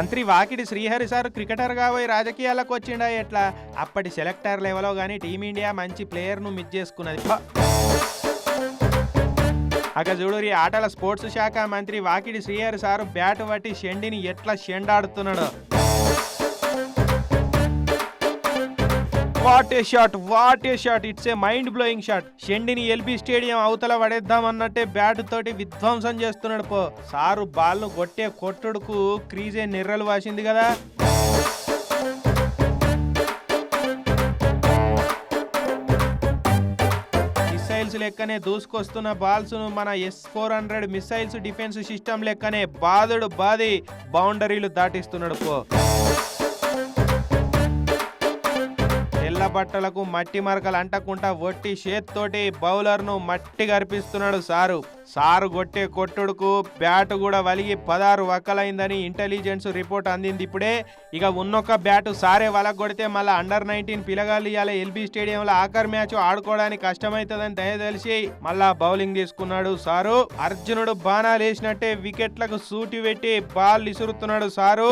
మంత్రి వాకిడి శ్రీహరి సార్ క్రికెటర్గా పోయి రాజకీయాలకు వచ్చిండా ఎట్లా? అప్పటి సెలెక్టర్ లెవెల్లో కానీ టీమిండియా మంచి ప్లేయర్ను మిస్ చేసుకున్నది. అక చూడురి ఆటల స్పోర్ట్స్ శాఖ మంత్రి వాకిడి శ్రీహరి సారు బ్యాట్ పట్టి షెండిని ఎట్లా షెండాడుతున్నాడు. What a shot what a shot it's a mind blowing shot షెండిని LB stadium అవతల పడేద్దాం అన్నట్టే బ్యాట్ తోటి విధ్వంసం చేస్తున్నాడు పో. సారు బాల్ను కొట్టే కొట్టుడుకు క్రీజే నిర్రలు వాసింది కదా. మిసైల్స్ లెక్కనే దూసుకొస్తున్న బాల్స్ను మన S four hundred missiles defence system లెక్కనే బాదుడు బాది బౌండరీలు దాటిస్తున్నాడు పో. బట్టలకు మట్టి మరకలు అంటకుండా ఒట్టి చేత్తోటి బౌలర్ను మట్టి గర్పిస్తున్నాడు సారు. సారు కొట్టే కొట్టుడుకు బ్యాట్ కూడా వలిగి పదహారు వక్కలైందని ఇంటెలిజెన్స్ రిపోర్ట్ అందింది ఇప్పుడే. ఇక ఉన్నొక్క బ్యాట్ సారే వలగ కొడితే మళ్ళీ అండర్ నైన్టీన్ పిలగాలు ఇవాళ ఎల్బీ స్టేడియంలో ఆఖరి మ్యాచ్ ఆడుకోవడానికి కష్టమవుతుందని దయ తెలిసి మళ్ళా బౌలింగ్ తీసుకున్నాడు సారు. అర్జునుడు బాణాలు వేసినట్టే వికెట్లకు సూటి పెట్టి బాల్ ఇసురుతున్నాడు సారు.